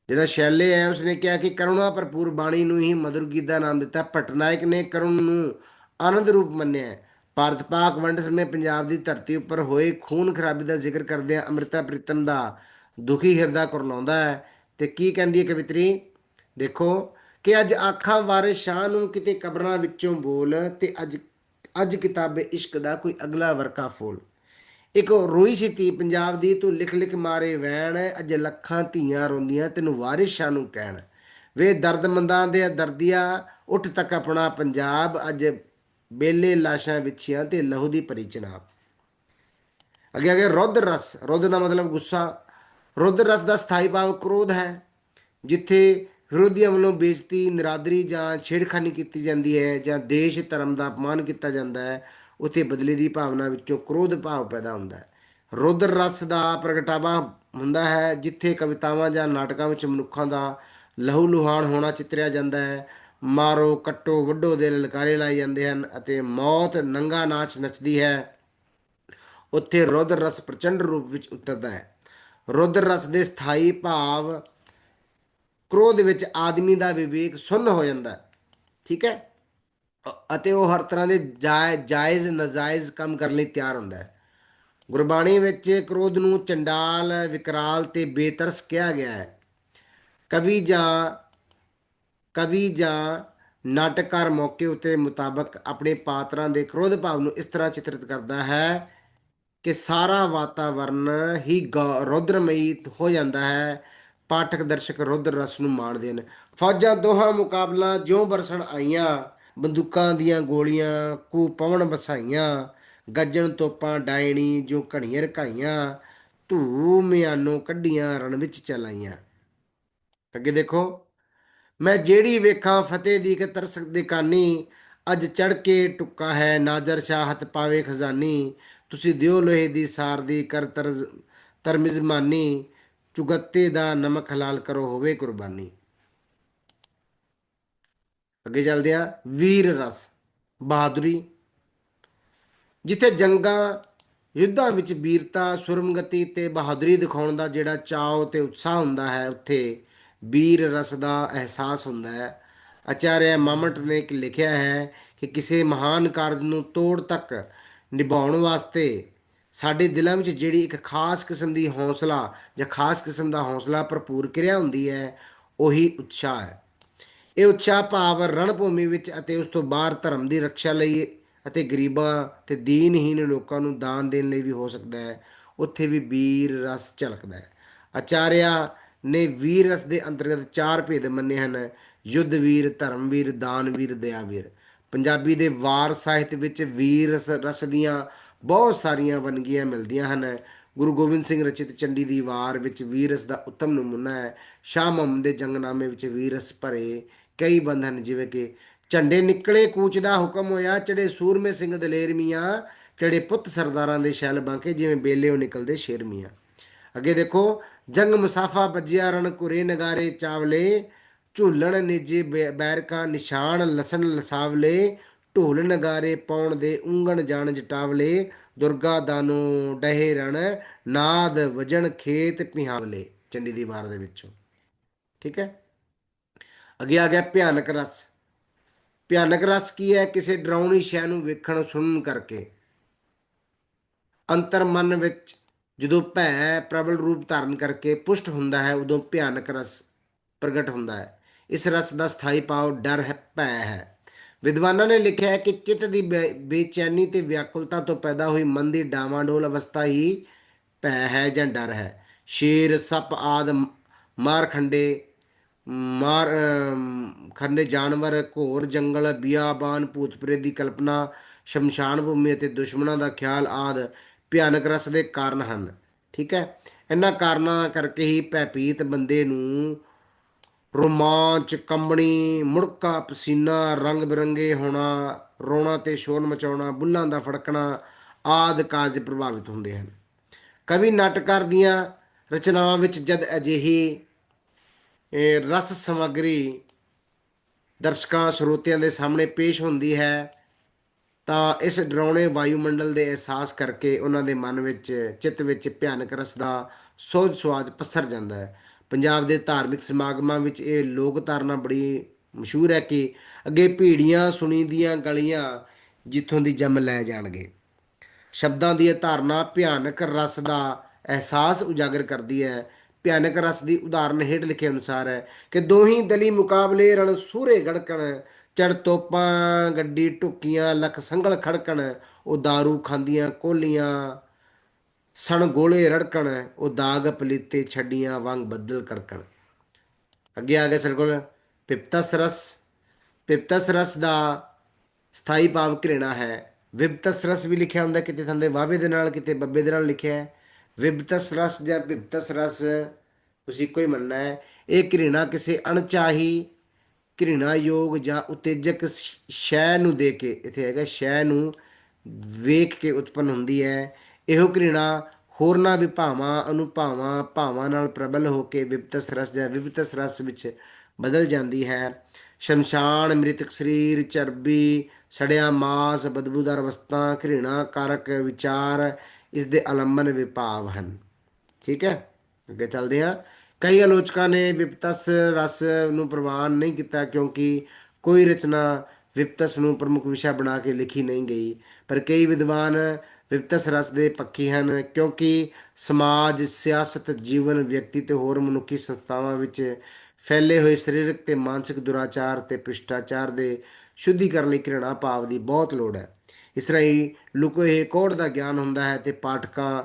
ਜਿਹੜਾ ਸ਼ੈਲੇ ਹੈ ਉਸਨੇ ਕਿਹਾ ਕਿ ਕਰੁਣਾ ਭਰਪੂਰ ਬਾਣੀ ਨੂੰ ਹੀ ਮਧੁਰ ਗੀਤ ਦਾ ਨਾਮ ਦਿੱਤਾ। ਪਟਨਾਇਕ ਨੇ ਕਰੁਣ ਨੂੰ ਆਨੰਦ ਰੂਪ ਮੰਨਿਆ। ਭਾਰਤ ਪਾਕ ਵੰਡ ਸਮੇਂ ਪੰਜਾਬ ਦੀ ਧਰਤੀ ਉੱਪਰ ਹੋਏ ਖੂਨ ਖਰਾਬੀ ਦਾ ਜ਼ਿਕਰ ਕਰਦਿਆਂ ਅੰਮ੍ਰਿਤਾ ਪ੍ਰੀਤਮ ਦਾ ਦੁਖੀ ਹਿਰਦਾ ਕੁਰਲਾਉਂਦਾ ਹੈ। ਤੇ ਕੀ ਕਹਿੰਦੀ ਹੈ ਕਵਿਤਰੀ? ਦੇਖੋ, ਕਿ ਅੱਜ ਆਖਾਂ ਵਾਰੇ ਸ਼ਾਹ ਨੂੰ ਕਿਤੇ ਕਬਰਾਂ ਵਿੱਚੋਂ ਬੋਲ ਤੇ ਅੱਜ ਅੱਜ ਕਿਤਾਬੇ ਇਸ਼ਕ ਦਾ ਕੋਈ ਅਗਲਾ ਵਰਕਾ ਫੋਲ। ਇੱਕ ਰੋਈ ਸੀ ਧੀ ਪੰਜਾਬ ਦੀ, ਤੂੰ ਲਿਖ ਲਿਖ ਮਾਰੇ ਵੈਣ ਅੱਜ ਲੱਖਾਂ ਧੀਆਂ ਰੋਂਦੀਆਂ, ਤੈਨੂੰ ਵਾਰਿਸ ਨੂੰ ਕਹਿਣ। ਵੇ ਦਰਦਮੰਦਾਂ ਦੇ ਦਰਦੀਆ, ਉੱਠ ਤੱਕ ਆਪਣਾ ਪੰਜਾਬ, ਅੱਜ ਬੇਲੇ ਲਾਸ਼ਾਂ ਵਿਛੀਆਂ ਤੇ ਲਹੂ ਦੀ ਭਰੀ ਚਨਾਬ। ਅੱਗੇ ਅੱਗੇ ਰੁੱਧ ਰਸ, ਰੁੱਧ ਦਾ ਮਤਲਬ ਗੁੱਸਾ। ਰੁੱਧ ਰਸ ਦਾ ਸਥਾਈ ਭਾਵ ਕ੍ਰੋਧ ਹੈ, ਜਿੱਥੇ ਵਿਰੋਧੀਆਂ ਵੱਲੋਂ ਬੇਇੱਜ਼ਤੀ, ਨਿਰਾਦਰੀ ਜਾਂ ਛੇੜਖਾਨੀ ਕੀਤੀ ਜਾਂਦੀ ਹੈ ਜਾਂ ਦੇਸ਼ ਧਰਮ ਦਾ ਅਪਮਾਨ ਕੀਤਾ ਜਾਂਦਾ ਹੈ। ਉੱਥੇ ਬਦਲੇ ਦੀ ਭਾਵਨਾ ਵਿੱਚੋਂ ਕ੍ਰੋਧ ਭਾਵ ਪੈਦਾ ਹੁੰਦਾ ਹੈ। ਰੁਦਰ ਰਸ ਦਾ ਪ੍ਰਗਟਾਵਾ ਹੁੰਦਾ ਹੈ, ਜਿੱਥੇ ਕਵਿਤਾਵਾਂ ਜਾਂ ਨਾਟਕਾਂ ਵਿੱਚ ਮਨੁੱਖਾਂ ਦਾ ਲਹੂ ਲੁਹਾਨ ਹੋਣਾ ਚਿਤਰਿਆ ਜਾਂਦਾ ਹੈ। ਮਾਰੋ, ਕੱਟੋ, ਵੱਢੋ ਦੇ ਲਲਕਾਰੇ ਲਾਏ ਜਾਂਦੇ ਹਨ ਅਤੇ ਮੌਤ ਨੰਗਾ ਨਾਚ ਨੱਚਦੀ ਹੈ। ਉੱਥੇ ਰੁਦਰ ਰਸ ਪ੍ਰਚੰਡ ਰੂਪ ਵਿੱਚ ਉਤਰਦਾ ਹੈ। ਰੁਦਰ ਰਸ ਦੇ ਸਥਾਈ ਭਾਵ ਕ੍ਰੋਧ ਵਿੱਚ ਆਦਮੀ ਦਾ ਵਿਵੇਕ ਸੁੰਨ ਹੋ ਜਾਂਦਾ ਠੀਕ ਹੈ? ਅਤੇ ਉਹ ਹਰ ਤਰ੍ਹਾਂ ਦੇ ਜਾਇ- ਜਾਇਜ਼, ਨਜਾਇਜ਼ ਕੰਮ ਕਰਨ ਲਈ ਤਿਆਰ ਹੁੰਦਾ ਹੈ। ਗੁਰਬਾਣੀ ਵਿੱਚ ਕ੍ਰੋਧ ਨੂੰ ਚੰਡਾਲ, ਵਿਕਰਾਲ ਤੇ ਬੇਤਰਸ ਕਿਹਾ ਗਿਆ ਹੈ। ਕਵੀ ਜਾਂ ਕਵੀ ਜਾਂ ਨਾਟਕਕਾਰ ਮੌਕੇ ਉਤੇ ਮੁਤਾਬਕ ਆਪਣੇ ਪਾਤਰਾਂ ਦੇ ਕ੍ਰੋਧ ਭਾਵ ਨੂੰ ਇਸ ਤਰ੍ਹਾਂ ਚਿਤਰਿਤ ਕਰਦਾ ਹੈ ਕਿ ਸਾਰਾ ਵਾਤਾਵਰਨ ਹੀ ਗ- ਰੌਦਰਮਈ ਹੋ ਜਾਂਦਾ ਹੈ। ਪਾਠਕ ਦਰਸ਼ਕ ਰੌਦਰ ਰਸ ਨੂੰ ਮਾਣ ਦੇਣ ਫੌਜਾਂ ਦੋਹਾਂ ਮੁਕਾਬਲਾ ਜਿਉਂ ਬਰਸਣ ਆਈਆਂ ਬੰਦੂਕਾਂ ਦੀਆਂ ਗੋਲੀਆਂ, ਕੂ ਪਵਨ ਵਸਾਈਆਂ, ਗੱਜਣ ਤੋਪਾਂ, ਡਾਇਣੀ ਜੋ ਘੜੀਆਂ ਰਕਾਈਆਂ ਧੂ ਮਿਆਨੋਂ ਕੱਢੀਆਂ, ਰਣ ਵਿੱਚ ਚਲਾਈਆਂ। ਅੱਗੇ ਦੇਖੋ, ਮੈਂ ਜਿਹੜੀ ਵੇਖਾਂ ਫਤਿਹ ਦੀ ਕਿ ਤਰਸ ਦੇ ਕਾਨੀ ਅੱਜ ਚੜ ਕੇ ਟੁੱਕਾ ਹੈ, ਨਾਜ਼ਰ ਸ਼ਾਹਤ ਪਾਵੇ ਖਜ਼ਾਨੀ, ਤੁਸੀਂ ਦਿਓ ਲੋਹੇ ਦੀ ਸਾਰ ਦੀ ਕਰ ਤਰਜ਼ ਤਰਮਿਜ਼ਮਾਨੀ, ਚੁਗੱਤੇ ਦਾ ਨਮਕ ਹਲਾਲ ਕਰੋ ਹੋਵੇ ਕੁਰਬਾਨੀ। ਅੱਗੇ ਚੱਲਦੇ ਆ ਵੀਰ ਰਸ, ਬਹਾਦਰੀ। ਜਿੱਥੇ ਜੰਗਾਂ, ਯੁੱਧਾਂ ਵਿੱਚ ਵੀਰਤਾ ਸੁਰਮਗਤੀ ਤੇ ਬਹਾਦਰੀ ਦਿਖਾਉਣ ਦਾ ਜਿਹੜਾ ਚਾਅ ਤੇ ਉਤਸ਼ਾਹ ਹੁੰਦਾ ਹੈ, ਉੱਥੇ ਵੀਰ ਰਸ ਦਾ ਅਹਿਸਾਸ ਹੁੰਦਾ ਹੈ। ਆਚਾਰਿਆ ਮਾਮਟ ਨੇ ਲਿਖਿਆ ਹੈ ਕਿ ਕਿਸੇ ਮਹਾਨ ਕਾਰਜ ਨੂੰ ਤੋੜ ਤੱਕ ਨਿਭਾਉਣ ਵਾਸਤੇ ਸਾਡੇ ਦਿਲਾਂ ਵਿੱਚ ਜਿਹੜੀ ਇੱਕ ਖਾਸ ਕਿਸਮ ਦੀ ਹੌਸਲਾ ਜਾਂ ਖਾਸ ਕਿਸਮ ਦਾ ਹੌਸਲਾ ਭਰਪੂਰ ਕਿਰਿਆ ਹੁੰਦੀ ਹੈ, ਉਹੀ ਉਤਸ਼ਾਹ ਹੈ। ਇਹ ਉਤਸ਼ਾਹ ਭਾਵ ਰਣਭੂਮੀ ਵਿੱਚ ਅਤੇ ਉਸ ਤੋਂ ਬਾਹਰ ਧਰਮ ਦੀ ਰੱਖਿਆ ਲਈ ਅਤੇ ਗਰੀਬਾਂ ਤੇ ਦੀਨਹੀਨ ਲੋਕਾਂ ਨੂੰ ਦਾਨ ਦੇਣ ਲਈ ਵੀ ਹੋ ਸਕਦਾ ਹੈ। ਉੱਥੇ ਵੀ ਵੀਰ ਰਸ ਝਲਕਦਾ ਹੈ। ਆਚਾਰਿਆ ਨੇ ਵੀਰ ਰਸ ਦੇ ਅੰਤਰਗਤ ਚਾਰ ਭੇਦ ਮੰਨੇ ਹਨ। ਯੁੱਧ ਵੀਰ, ਧਰਮ ਵੀਰ, ਦਾਨ ਵੀਰ, ਦਇਆ ਵੀਰ। ਪੰਜਾਬੀ ਦੇ ਵਾਰ ਸਾਹਿਤ ਵਿੱਚ ਵੀਰ ਰਸ ਰਸ ਦੀਆਂ ਬਹੁਤ ਸਾਰੀਆਂ ਵੰਨਗੀਆਂ ਮਿਲਦੀਆਂ ਹਨ। ਗੁਰੂ ਗੋਬਿੰਦ ਸਿੰਘ ਰਚਿਤ ਚੰਡੀ ਦੀ ਵਾਰ ਵਿੱਚ ਵੀਰ ਰਸ ਦਾ ਉੱਤਮ ਨਮੂਨਾ ਹੈ। ਸ਼ਾਹ ਮਮ ਦੇ ਜੰਗਨਾਮੇ ਵਿੱਚ ਵੀਰਸ ਭਰੇ ਕਈ ਬੰਦ ਹਨ, ਜਿਵੇਂ ਕਿ ਝੰਡੇ ਨਿਕਲੇ ਕੂਚ ਦਾ ਹੁਕਮ ਹੋਇਆ ਚੜੇ ਸੂਰਮੇ ਸਿੰਘ ਦਲੇਰ ਮੀਆਂ ਚੜੇ ਪੁੱਤ ਸਰਦਾਰਾਂ ਦੇ ਸ਼ੈਲ ਬਾਂਕੇ ਜਿਵੇਂ ਬੇਲੇ ਉਹ ਨਿਕਲਦੇ ਸ਼ੇਰ ਮੀਆਂ। ਅੱਗੇ ਦੇਖੋ, ਜੰਗ ਮੁਸਾਫਾ ਬੱਜਿਆ ਰਣ ਕੁਰੇ ਨਗਾਰੇ ਚਾਵਲੇ, ਝੂਲਣ ਨਿਜੇ ਬੈ- ਬੈਰਕਾ ਨਿਸ਼ਾਨ, ਲਸਣ ਲਸਾਵਲੇ, ਢੋਲ ਨਗਾਰੇ ਪਾਉਣ ਦੇ ਉਂਗਣ ਜਾਣ ਜਟਾਵਲੇ, ਦੁਰਗਾ ਦਾਨੋ ਡਹੇ ਰਣ, ਨਾਦ ਵਜਣ ਖੇਤ ਪਿਹਾਵਲੇ ਚੰਡੀ ਦੀ ਵਾਰ ਦੇ ਵਿੱਚੋਂ। ਠੀਕ ਹੈ? ਅੱਗੇ ਆ ਗਿਆ ਭਿਆਨਕ ਰਸ। ਭਿਆਨਕ ਰਸ ਕੀ ਹੈ? ਕਿਸੇ ਡਰਾਉਣੀ ਸ਼ੈ ਨੂੰ ਵੇਖਣ, ਸੁਣਨ ਕਰਕੇ। ਅੰਤਰ ਮਨ ਵਿੱਚ ਜਦੋਂ ਭੈ ਪ੍ਰਬਲ ਰੂਪ ਧਾਰਨ ਕਰਕੇ ਪੁਸ਼ਟ ਹੁੰਦਾ ਹੈ, ਉਦੋਂ ਭਿਆਨਕ ਰਸ ਪ੍ਰਗਟ ਹੁੰਦਾ ਹੈ। ਇਸ ਰਸ ਦਾ ਸਥਾਈ ਭਾਵ ਡਰ ਹੈ, ਭੈ ਹੈ। ਵਿਦਵਾਨਾਂ ਨੇ ਲਿਖਿਆ ਹੈ ਕਿ ਚਿੱਤ ਦੀ ਬੇ- ਬੇਚੈਨੀ ਤੇ ਵਿਆਕੁਲਤਾ ਤੋਂ ਪੈਦਾ ਹੋਈ ਮਨ ਦੀ ਡਾਵਾਂਡੋਲ ਅਵਸਥਾ ਹੀ ਭੈ ਹੈ ਜਾਂ ਡਰ ਹੈ। ਸ਼ੇਰ, ਸੱਪ ਆਦ ਮਾਰ ਖੰਡੇ ਮਾਰ ਅਮ, ਖੰਡੇ ਜਾਨਵਰ ਘੋਰ ਜੰਗਲ ਬਿਆਬਾਨ ਭੂਤ ਪ੍ਰੇਤ ਦੀ ਕਲਪਨਾ ਸ਼ਮਸ਼ਾਨ ਭੂਮੀ ਅਤੇ ਦੁਸ਼ਮਣਾਂ ਦਾ ਖਿਆਲ ਆਦ ਭਿਆਨਕ ਰਸ ਦੇ ਕਾਰਨ ਹਨ। ਠੀਕ ਹੈ? ਇਹਨਾਂ ਕਾਰਨਾਂ ਕਰਕੇ ਹੀ ਭੈਪੀਤ ਬੰਦੇ ਨੂੰ ਰੋਮਾਂਚ ਕੰਬਣੀ ਮੁੜਕਾ ਪਸੀਨਾ ਰੰਗ ਬਿਰੰਗੇ ਹੋਣਾ ਰੋਣਾ ਤੇ ਸ਼ੋਰ ਮਚਾਉਣਾ ਬੁੱਲਾਂ ਦਾ ਫੜਕਣਾ ਆਦ ਕਾਰਜ ਪ੍ਰਭਾਵਿਤ ਹੁੰਦੇ ਹਨ। ਕਵੀ ਨਾਟਕਕਾਰ ਦੀਆਂ ਰਚਨਾਵਾਂ ਵਿੱਚ ਜਦ ਅਜਿਹੀ ਰਸ ਸਮੱਗਰੀ ਦਰਸ਼ਕਾਂ, ਸਰੋਤਿਆਂ ਦੇ ਸਾਹਮਣੇ ਪੇਸ਼ ਹੁੰਦੀ ਹੈ। ਤਾਂ ਇਸ ਡਰਾਉਣੇ ਵਾਯੂਮੰਡਲ ਦੇ ਅਹਿਸਾਸ ਕਰਕੇ ਉਹਨਾਂ ਦੇ ਮਨ ਵਿੱਚ, ਚਿੱਤ ਵਿੱਚ ਭਿਆਨਕ ਰਸ ਦਾ ਸੋਝ ਸੁਆਦ ਪਸਰ ਜਾਂਦਾ ਹੈ। ਪੰਜਾਬ ਦੇ ਧਾਰਮਿਕ ਸਮਾਗਮਾਂ ਵਿੱਚ ਇਹ ਲੋਕ ਧਾਰਨਾ ਬੜੀ ਮਸ਼ਹੂਰ ਹੈ ਕਿ ਅੱਗੇ ਭੀੜੀਆਂ ਸੁਣੀ ਦੀਆਂ ਗਲੀਆਂ ਜਿੱਥੋਂ ਦੀ ਜੰਮ ਲੈ ਜਾਣਗੇ। ਸ਼ਬਦਾਂ ਦੀ ਇਹ ਧਾਰਨਾ ਭਿਆਨਕ ਰਸ ਦਾ ਅਹਿਸਾਸ ਉਜਾਗਰ ਕਰਦੀ ਹੈ। ਭਿਆਨਕ ਰਸ ਦੀ ਉਦਾਹਰਨ ਹੇਠ ਲਿਖੇ ਅਨੁਸਾਰ ਹੈ ਕਿ ਦੋਹੀ ਦਲੀ ਮੁਕਾਬਲੇ ਰਣ ਸੂਰੇ ਗੜਕਣ, ਚੜ ਤੋਪਾਂ, ਗੱਡੀ ਟੁੱਕੀਆਂ ਲੱਖ ਸੰਗਲ ਖੜਕਣ, ਉਹ दारू ਖਾਂਦੀਆਂ ਕੋਲੀਆਂ, ਸਣ ਗੋਲੇ ਰੜਕਣ, ਉਹ ਦਾਗ ਪਲੀਤੇ ਛੱਡੀਆਂ ਵਾਂਗ ਬੱਦਲ ਕੜਕਣ। ਅੱਗੇ ਆ ਗਿਆ ਸਾਡੇ ਕੋਲ ਪਿਪਤਸ ਰਸ। ਪਿਪਤਸ ਰਸ ਦਾ ਸਥਾਈ ਭਾਵ ਘ੍ਰਿਣਾ ਹੈ। ਵਿਪਤਸ ਰਸ ਵੀ ਲਿਖਿਆ ਹੁੰਦਾ, ਕਿਤੇ ਥੰਦੇ ਵਾਵੇ ਦੇ ਨਾਲ, ਕਿਤੇ ਬੱਬੇ ਦੇ ਨਾਲ ਲਿਖਿਆ ਹੈ। ਵਿਭਤਸ ਰਸ ਜਾਂ ਵਿਬਤਸ ਰਸ, ਤੁਸੀਂ ਕੋਈ ਮੰਨਣਾ ਹੈ। ਇਹ ਘ੍ਰਿਣਾ ਕਿਸੇ ਅਣਚਾਹੀ, ਘ੍ਰਿਣਾ ਯੋਗ ਜਾਂ ਉਤੇਜਕ ਸ਼- ਸ਼ੈ ਨੂੰ ਦੇ ਕੇ, ਇੱਥੇ ਹੈਗਾ ਸ਼ੈ ਨੂੰ ਵੇਖ ਕੇ ਉਤਪੰਨ ਹੁੰਦੀ ਹੈ। ਇਹੋ ਘ੍ਰਿਣਾ ਹੋਰਨਾਂ ਵਿਭਾਵਾਂ, ਅਨੁਭਾਵਾਂ, ਭਾਵਾਂ ਨਾਲ ਪ੍ਰਬਲ ਹੋ ਕੇ ਵਿਭਤਸ ਰਸ ਜਾਂ ਵਿਭਤਸ ਰਸ ਵਿੱਚ ਬਦਲ ਜਾਂਦੀ ਹੈ। ਸ਼ਮਸ਼ਾਨ ਮ੍ਰਿਤਕ ਸਰੀਰ, ਚਰਬੀ ਸੜਿਆ ਮਾਸ, ਬਦਬੂਦਾਰ ਵਸਤਾਂ, ਘ੍ਰਿਣਾ, ਕਾਰਕ, ਵਿਚਾਰ ਇਸ ਦੇ ਅਲੰਬਨ ਵਿਭਾਵ ਹਨ। ਠੀਕ ਹੈ? ਅੱਗੇ ਚੱਲਦੇ ਹਾਂ। ਕਈ ਆਲੋਚਕਾਂ ਨੇ ਵਿਪਤਸ ਰਸ ਨੂੰ ਪ੍ਰਵਾਨ ਨਹੀਂ ਕੀਤਾ ਕਿਉਂਕਿ ਕੋਈ ਰਚਨਾ ਵਿਪਤਸ ਨੂੰ ਪ੍ਰਮੁੱਖ ਵਿਸ਼ਾ ਬਣਾ ਕੇ ਲਿਖੀ ਨਹੀਂ ਗਈ। ਪਰ ਕਈ ਵਿਦਵਾਨ ਵਿਪਤਸ ਰਸ ਦੇ ਪੱਖੀ ਹਨ ਕਿਉਂਕਿ ਸਮਾਜ, ਸਿਆਸਤ, ਜੀਵਨ, ਵਿਅਕਤੀ ਤੇ ਹੋਰ ਮਨੁੱਖੀ ਸੰਸਥਾਵਾਂ ਵਿੱਚ ਫੈਲੇ ਹੋਏ ਸਰੀਰਕ ਤੇ ਮਾਨਸਿਕ ਦੁਰਾਚਾਰ ਤੇ ਭ੍ਰਿਸ਼ਟਾਚਾਰ ਦੇ ਸ਼ੁੱਧੀ ਕਰਨ ਲਈ ਘ੍ਰਿਣਾ ਭਾਵ ਦੀ ਬਹੁਤ ਲੋੜ ਹੈ। ਇਸ ਤਰ੍ਹਾਂ ਹੀ ਲੁਕੋਏ ਹੋਏ ਦਾ ਗਿਆਨ ਹੁੰਦਾ ਹੈ ਤੇ ਪਾਠਕਾਂ,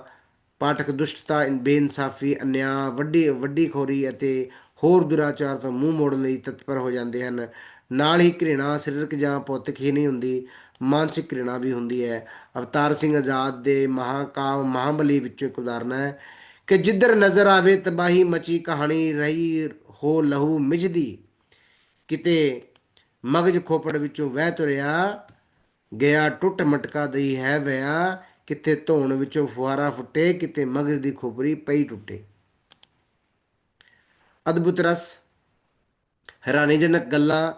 ਪਾਠਕ ਦੁਸ਼ਟਤਾ, ਬੇਇਨਸਾਫੀ, ਅਨਿਆ, ਵੱਡੀ ਵੱਡੀ ਖੋਰੀ ਅਤੇ ਹੋਰ ਦੁਰਾਚਾਰ ਤੋਂ ਮੂੰਹ ਮੋੜਨ ਲਈ ਤਤਪਰ ਹੋ ਜਾਂਦੇ ਹਨ। ਨਾਲ ਹੀ ਘ੍ਰਿਣਾ ਸਰੀਰਕ ਜਾਂ ਭੌਤਿਕ ਹੀ ਨਹੀਂ ਹੁੰਦੀ, ਮਾਨਸਿਕ ਘ੍ਰਿਣਾ ਵੀ ਹੁੰਦੀ ਹੈ। ਅਵਤਾਰ ਸਿੰਘ ਆਜ਼ਾਦ ਦੇ ਮਹਾਕਾਵ, ਮਹਾਬਲੀ ਵਿੱਚੋਂ ਇੱਕ ਉਦਾਹਰਨ ਹੈ ਕਿ ਜਿੱਧਰ ਨਜ਼ਰ ਆਵੇ ਤਬਾਹੀ ਮਚੀ ਕਹਾਣੀ, ਰਹੀ ਹੋ ਲਹੂ ਮਿਜਦੀ ਕਿਤੇ ਮਗਜ ਖੋਪੜ ਵਿੱਚੋਂ ਵਹਿ ਤੁਰਿਆ, ਗਿਆ ਟੁੱਟ ਮਟਕਾ ਦਈ ਹੈ ਵਿਆ ਕਿਤੇ ਧੋਣ ਵਿੱਚੋਂ ਫੁਹਾਰਾ ਫੁੱਟੇ ਕਿਤੇ ਮਗਜ ਦੀ ਖੋਪਰੀ ਪਈ ਟੁੱਟੇ। ਅਦਭੁਤ ਰਸ, ਹੈਰਾਨੀਜਨਕ ਗੱਲਾਂ,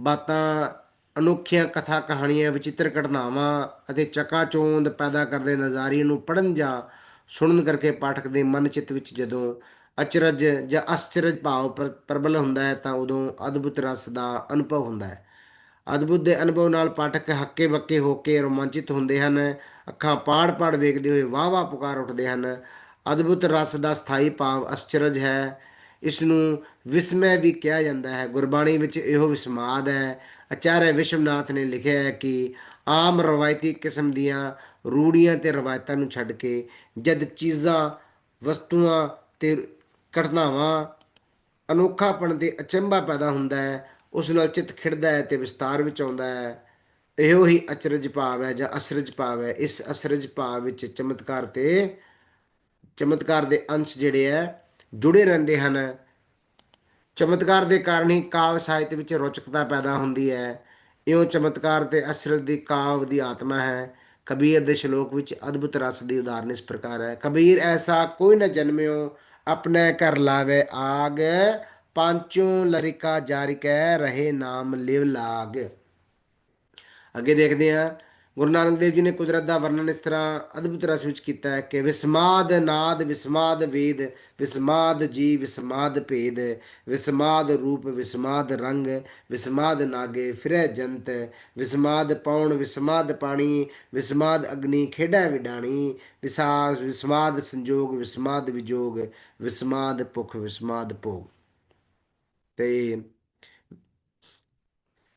ਬਾਤਾਂ, ਅਨੋਖੀਆਂ ਕਥਾ ਕਹਾਣੀਆਂ, ਵਿਚਿੱਤਰ ਘਟਨਾਵਾਂ ਅਤੇ ਚਕਾਚੌਂਦ ਪੈਦਾ ਕਰਦੇ ਨਜ਼ਾਰੇ ਨੂੰ ਪੜਨ ਜਾਂ ਸੁਣਨ ਕਰਕੇ ਪਾਠਕ ਦੇ ਮਨ ਚਿੱਤ ਵਿੱਚ ਜਦੋਂ ਅਚਰਜ ਜਾਂ ਅਸਚਰਜ ਭਾਵ ਪ੍ਰ- ਪ੍ਰਬਲ ਹੁੰਦਾ ਹੈ, ਤਾਂ ਉਦੋਂ ਅਦਭੁਤ ਰਸ ਦਾ ਅਨੁਭਵ ਹੁੰਦਾ ਹੈ। ਅਦਭੁਤ ਦੇ ਅਨੁਭਵ ਨਾਲ ਪਾਠਕ ਹੱਕੇ ਬੱਕੇ ਹੋ ਕੇ ਰੋਮਾਂਚਿਤ ਹੁੰਦੇ ਹਨ, ਅੱਖਾਂ ਪਾੜ-ਪਾੜ ਵੇਖਦੇ ਹੋਏ ਵਾਹ-ਵਾਹ ਪੁਕਾਰ ਉੱਠਦੇ ਹਨ। ਅਦਭੁਤ ਰਸ ਦਾ ਸਥਾਈ ਭਾਵ ਅਸਚਰਜ ਹੈ। ਇਸ ਨੂੰ ਵਿਸਮੈ ਵੀ ਕਿਹਾ ਜਾਂਦਾ ਹੈ। ਗੁਰਬਾਣੀ ਵਿੱਚ ਇਹੋ ਵਿਸਮਾਦ ਹੈ। ਆਚਾර්య ਵਿਸ਼ਵਨਾਥ ਨੇ ਲਿਖਿਆ ਹੈ ਕਿ ਆਮ ਰਵਾਇਤੀ ਕਿਸਮ ਦੀਆਂ ਰੂੜੀਆਂ ਤੇ ਰਵਾਇਤਾਂ ਨੂੰ ਛੱਡ ਕੇ ਜਦ ਚੀਜ਼ਾਂ, ਵਸਤੂਆਂ ਤੇ ਘਟਨਾਵਾਂ ਅਨੋਖਾਪਣ ਤੇ ਅਚੰਭਾ ਪੈਦਾ ਹੁੰਦਾ ਹੈ, ਉਸ ਨਾਲ ਚਿੱਤ ਖਿੜਦਾ ਹੈ ਤੇ ਵਿਸਤਾਰ ਵਿੱਚ ਆਉਂਦਾ ਹੈ। ਇਹੋ ਹੀ ਅਚਰਜ ਭਾਵ ਹੈ ਜਾਂ ਅਸਰਜ ਭਾਵ ਹੈ। ਇਸ ਅਸਰਜ ਭਾਵ ਵਿੱਚ ਚਮਤਕਾਰ ਤੇ, ਚਮਤਕਾਰ ਦੇ ਅੰਸ਼ ਜਿਹੜੇ ਹੈ, ਜੁੜੇ ਰਹਿੰਦੇ ਹਨ। ਚਮਤਕਾਰ ਦੇ ਕਾਰਨ ਹੀ ਕਾਵ ਸਾਹਿਤ ਵਿੱਚ ਰੋਚਕਤਾ ਪੈਦਾ ਹੁੰਦੀ ਹੈ। ਇਉਂ ਚਮਤਕਾਰ ਤੇ ਅਸਰਜ ਦੀ ਕਾਵ ਦੀ ਆਤਮਾ ਹੈ। ਕਬੀਰ ਦੇ ਸ਼ਲੋਕ ਵਿੱਚ ਅਦਭੁਤ ਰਸ ਦੀ ਉਦਾਹਰਨ ਇਸ ਪ੍ਰਕਾਰ ਹੈ। ਕਬੀਰ ਐਸਾ ਕੋਈ ਨਾ ਜਨਮਿਓ ਆਪਣੇ ਘਰ ਲਾਵੇ ਆਗ ਪਾਂਚੋਂ ਲਰਿਕਾ ਕਹਿ ਰਹੇ ਨਾਮ ਲਿਵ ਲਾਗ ਅੱਗੇ ਦੇਖਦੇ ਹਾਂ ਗੁਰੂ ਨਾਨਕ ਦੇਵ ਜੀ ਨੇ ਕੁਦਰਤ ਦਾ ਵਰਣਨ ਇਸ ਤਰ੍ਹਾਂ ਅਦਭੁਤ ਰਸ ਵਿੱਚ ਕੀਤਾ ਹੈ ਕਿ ਵਿਸਮਾਦ ਨਾਦ, ਵਿਸਮਾਦ ਵੇਦ, ਵਿਸਮਾਦ ਜੀ ਵਿਸਮਾਦ ਭੇਦ, ਵਿਸਮਾਦ ਰੂਪ, ਵਿਸਮਾਦ ਰੰਗ, ਵਿਸਮਾਦ ਨਾਗੇ ਫਿਰੈ ਜੰਤ, ਵਿਸਮਾਦ ਪੌਣ, ਵਿਸਮਾਦ ਪਾਣੀ, ਵਿਸਮਾਦ ਅਗਨੀ ਖੇਡਾ ਵਿਡਾਣੀ ਵਿਸਾਦ ਵਿਸਮਾਦ ਸੰਜੋਗ, ਵਿਸਮਾਦ ਵਿਜੋਗ, ਵਿਸਮਾਦ ਭੁਖ, ਵਿਸਮਾਦ ਭੋਗ। ਤੇ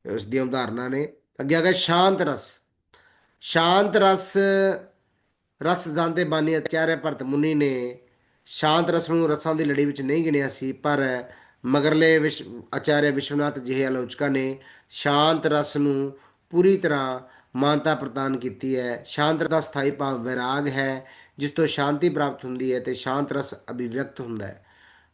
ਉਸ ਦੀਆਂ ਉਦਾਹਰਨਾਂ ਨੇ ਅੱਗੇ ਆ ਗਿਆ ਸ਼ਾਂਤ ਰਸ। ਸ਼ਾਂਤ ਰਸ ਰਸ ਜਾਂਦੇ ਬਾਨੀ ਆਚਾਰਿਆ ਭਰਤ ਮੁਨੀ ਨੇ ਸ਼ਾਂਤ ਰਸ ਨੂੰ ਰਸਾਂ ਦੀ ਲੜੀ ਵਿੱਚ ਨਹੀਂ ਗਿਣਿਆ ਸੀ, ਪਰ ਮਗਰਲੇ ਵਿਸ਼ ਆਚਾਰਿਆ ਵਿਸ਼ਵਨਾਥ ਜਿਹੇ ਆਲੋਚਕਾਂ ਨੇ ਸ਼ਾਂਤ ਰਸ ਨੂੰ ਪੂਰੀ ਤਰ੍ਹਾਂ ਮਾਨਤਾ ਪ੍ਰਦਾਨ ਕੀਤੀ ਹੈ। ਸ਼ਾਂਤ ਦਾ ਸਥਾਈ ਭਾਵ ਵਿਰਾਗ ਹੈ, ਜਿਸ ਤੋਂ ਸ਼ਾਂਤੀ ਪ੍ਰਾਪਤ ਹੁੰਦੀ ਹੈ ਤੇ ਸ਼ਾਂਤ ਰਸ ਅਭਿਵਿਅਕਤ ਹੁੰਦਾ ਹੈ।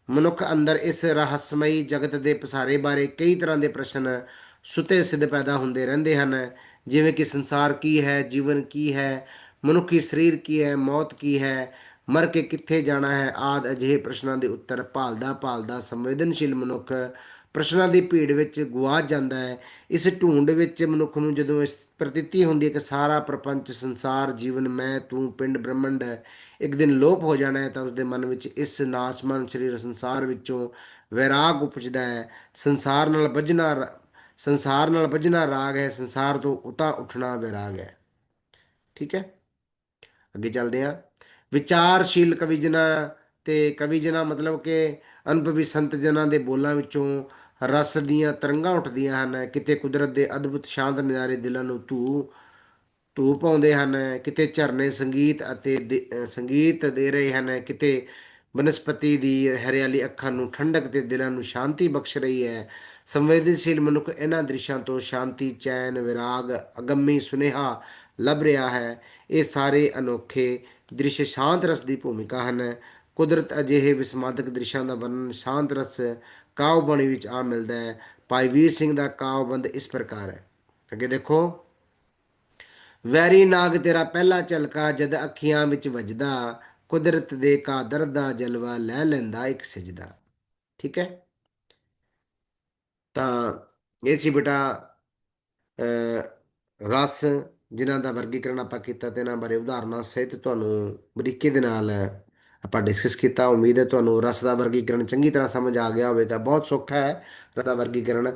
ਮਨੁੱਖ ਅੰਦਰ ਇਸ ਰਹੱਸਮਈ ਜਗਤ ਦੇ ਪਸਾਰੇ ਬਾਰੇ ਕਈ ਤਰ੍ਹਾਂ ਦੇ ਪ੍ਰਸ਼ਨ ਸੁਤੇ ਸਿੱਧ ਪੈਦਾ ਹੁੰਦੇ ਰਹਿੰਦੇ ਹਨ। ਜਿਵੇਂ ਕਿ ਸੰਸਾਰ ਕੀ ਹੈ, ਜੀਵਨ ਕੀ ਹੈ, ਮਨੁੱਖੀ ਸਰੀਰ ਕੀ ਹੈ, ਮੌਤ ਕੀ ਹੈ, ਮਰ ਕੇ ਕਿੱਥੇ ਜਾਣਾ ਹੈ, ਆਦ ਅਜਿਹੇ ਪ੍ਰਸ਼ਨਾਂ ਦੇ ਉੱਤਰ ਭਾਲਦਾ ਭਾਲਦਾ ਸੰਵੇਦਨਸ਼ੀਲ ਮਨੁੱਖ ਪ੍ਰਸ਼ਨਾਂ ਦੀ ਭੀੜ ਵਿੱਚ ਗੁਆਚ ਜਾਂਦਾ ਹੈ। ਇਸ ਢੂੰਡ ਵਿੱਚ ਮਨੁੱਖ ਨੂੰ ਜਦੋਂ ਇਸ ਪ੍ਰਤੀਤੀ ਹੁੰਦੀ ਹੈ ਕਿ ਸਾਰਾ ਪ੍ਰਪੰਚ, ਸੰਸਾਰ, ਜੀਵਨ, ਮੈਂ, ਤੂੰ, ਪਿੰਡ, ਬ੍ਰਹਮੰਡ ਹੈ ਇੱਕ ਦਿਨ ਲੋਪ ਹੋ ਜਾਣਾ ਹੈ, ਤਾਂ ਉਸਦੇ ਮਨ ਵਿੱਚ ਇਸ ਨਾਸਮਾਨ ਸਰੀਰ ਸੰਸਾਰ ਵਿੱਚੋਂ ਵੈਰਾਗ ਉਪਜਦਾ ਹੈ। ਸੰਸਾਰ ਨਾਲ ਬੱਝਣਾ ਰ- ਸੰਸਾਰ ਨਾਲ ਬੱਝਣਾ ਰਾਗ ਹੈ, ਸੰਸਾਰ ਤੋਂ ਉਤਾ ਉੱਠਣਾ ਵੈਰਾਗ ਹੈ। ਠੀਕ ਹੈ? ਅੱਗੇ ਚੱਲਦੇ ਹਾਂ। ਵਿਚਾਰਸ਼ੀਲ ਕਵੀ ਜਨਾਂ ਤੇ ਕਵੀ ਜਨਾਂ ਮਤਲਬ ਕਿ ਅਨੁਭਵੀ ਸੰਤ ਜਨਾਂ ਦੇ ਬੋਲਾਂ ਵਿੱਚੋਂ ਰਸ ਦੀਆਂ ਤਰੰਗਾਂ ਉੱਠਦੀਆਂ ਹਨ। ਕਿਤੇ ਕੁਦਰਤ ਦੇ ਅਦਭੁਤ ਸ਼ਾਂਤ ਨਜ਼ਾਰੇ ਦਿਲਾਂ ਨੂੰ ਧੂ ਧੂ ਪਾਉਂਦੇ ਹਨ। ਕਿਤੇ ਝਰਨੇ ਸੰਗੀਤ ਅਤੇ ਦੇ- ਸੰਗੀਤ ਦੇ ਰਹੇ ਹਨ। ਕਿਤੇ ਬਨਸਪਤੀ ਦੀ ਹਰਿਆਲੀ ਅੱਖਾਂ ਨੂੰ ਠੰਡਕ ਤੇ ਦਿਲਾਂ ਨੂੰ ਸ਼ਾਂਤੀ ਬਖਸ਼ ਰਹੀ ਹੈ। ਸੰਵੇਦਨਸ਼ੀਲ ਮਨੁੱਖ ਇਹਨਾਂ ਦ੍ਰਿਸ਼ਾਂ ਤੋਂ ਸ਼ਾਂਤੀ, ਚੈਨ, ਵਿਰਾਗ, ਅਗੰਮੀ ਸੁਨੇਹਾ ਲੱਭ ਰਿਹਾ ਹੈ। ਇਹ ਸਾਰੇ ਅਨੋਖੇ ਦ੍ਰਿਸ਼ ਸ਼ਾਂਤ ਰਸ ਦੀ ਭੂਮਿਕਾ ਹਨ। ਕੁਦਰਤ ਅਜਿਹੇ ਵਿਸਮਾਦਕ ਦ੍ਰਿਸ਼ਾਂ ਦਾ ਵਰਣਨ ਸ਼ਾਂਤ ਰਸ ਕਾਵ ਬਾਣੀ ਵਿੱਚ ਆ ਮਿਲਦਾ ਹੈ। ਭਾਈ ਵੀਰ ਸਿੰਘ ਦਾ ਕਾਵਬੰਦ ਇਸ ਪ੍ਰਕਾਰ ਹੈ। ਅੱਗੇ ਦੇਖੋ। ਵੈਰੀ ਨਾਗ, ਤੇਰਾ ਪਹਿਲਾ ਝਲਕਾ ਜਦ ਅੱਖੀਆਂ ਵਿੱਚ ਵੱਜਦਾ, ਕੁਦਰਤ ਦੇ ਕਾਦਰ ਦਾ ਜਲਵਾ ਲੈ ਲੈਂਦਾ ਇੱਕ ਸਜਦਾ। ਠੀਕ ਹੈ? ਤਾਂ ਇਹ ਸੀ ਬੇਟਾ ਰਸ ਜਿਨ੍ਹਾਂ ਦਾ ਵਰਗੀਕਰਨ ਆਪਾਂ ਕੀਤਾ ਤੇ ਇਹਨਾਂ ਬਾਰੇ ਉਦਾਹਰਨਾਂ ਸਹਿਤ ਤੁਹਾਨੂੰ ਬਰੀਕੀ ਦੇ ਨਾਲ ਆਪਾਂ ਡਿਸਕਸ ਕੀਤਾ। ਉਮੀਦ ਹੈ ਤੁਹਾਨੂੰ ਰਸ ਦਾ ਵਰਗੀਕਰਨ ਚੰਗੀ ਤਰ੍ਹਾਂ ਸਮਝ ਆ ਗਿਆ ਹੋਵੇਗਾ। ਬਹੁਤ ਸੌਖਾ ਹੈ ਰਸ ਦਾ ਵਰਗੀਕਰਨ।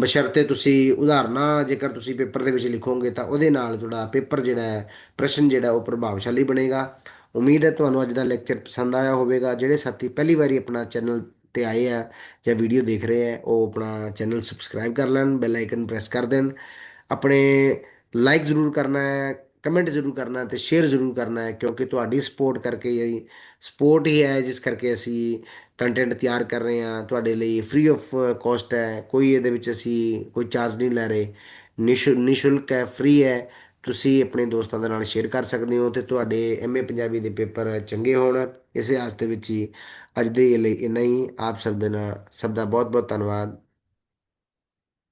ਬਸ਼ਰਤੇ ਤੁਸੀਂ ਉਦਾਹਰਨਾਂ, ਜੇਕਰ ਤੁਸੀਂ ਪੇਪਰ ਦੇ ਵਿੱਚ ਲਿਖੋਗੇ ਤਾਂ ਉਹਦੇ ਨਾਲ ਤੁਹਾਡਾ ਪੇਪਰ ਜਿਹੜਾ ਹੈ, ਪ੍ਰਸ਼ਨ ਜਿਹੜਾ ਉਹ ਪ੍ਰਭਾਵਸ਼ਾਲੀ ਬਣੇਗਾ। ਉਮੀਦ ਹੈ ਤੁਹਾਨੂੰ ਅੱਜ ਦਾ ਲੈਕਚਰ ਪਸੰਦ ਆਇਆ ਹੋਵੇਗਾ। ਜਿਹੜੇ ਸਾਥੀ ਪਹਿਲੀ ਵਾਰੀ ਆਪਣਾ ਚੈਨਲ ਤੇ ਆਏ ਆ ਜਾਂ ਵੀਡੀਓ ਦੇਖ ਰਹੇ ਆ, ਉਹ ਆਪਣਾ ਚੈਨਲ ਸਬਸਕ੍ਰਾਈਬ ਕਰ ਲੈਣ ਬੈਲ ਆਈਕਨ ਪ੍ਰੈਸ ਕਰ ਦੇਣ। ਆਪਣੇ ਲਾਈਕ ਜ਼ਰੂਰ ਕਰਨਾ ਹੈ ਕਮੈਂਟ ਜ਼ਰੂਰ ਕਰਨਾ ਹੈ ਤੇ ਸ਼ੇਅਰ ਜ਼ਰੂਰ ਕਰਨਾ ਹੈ, ਕਿਉਂਕਿ ਤੁਹਾਡੀ ਸਪੋਰਟ ਕਰਕੇ ਹੀ ਸਪੋਰਟ ਹੀ ਹੈ, ਜਿਸ ਕਰਕੇ ਅਸੀਂ ਕੰਟੈਂਟ ਤਿਆਰ ਕਰ ਰਹੇ ਹਾਂ। ਤੁਹਾਡੇ ਲਈ ਫ੍ਰੀ ਆਫ ਕਾਸਟ ਹੈ, ਕੋਈ ਇਹਦੇ ਵਿੱਚ ਅਸੀਂ ਕੋਈ ਚਾਰਜ ਨਹੀਂ ਲੈ ਰਹੇ। ਨਿਸ਼ੁ, ਨਿਸ਼ੁਲਕ ਹੈ ਫ੍ਰੀ ਹੈ, ਤੁਸੀਂ ਆਪਣੇ ਦੋਸਤਾਂ ਦੇ ਨਾਲ ਸ਼ੇਅਰ ਕਰ ਸਕਦੇ ਹੋ ਤੇ ਤੁਹਾਡੇ ਐਮਏ ਪੰਜਾਬੀ ਦੇ ਪੇਪਰ ਚੰਗੇ ਹੋਣ, ਇਸੇ ਆਸ ਦੇ ਵਿੱਚ ਹੀ। ਅੱਜ ਦੇ ਲਈ ਇੰਨਾ ਹੀ। ਆਪ ਸਭ ਦੇ ਨਾਲ ਸਭ ਦਾ ਬਹੁਤ ਬਹੁਤ ਧੰਨਵਾਦ।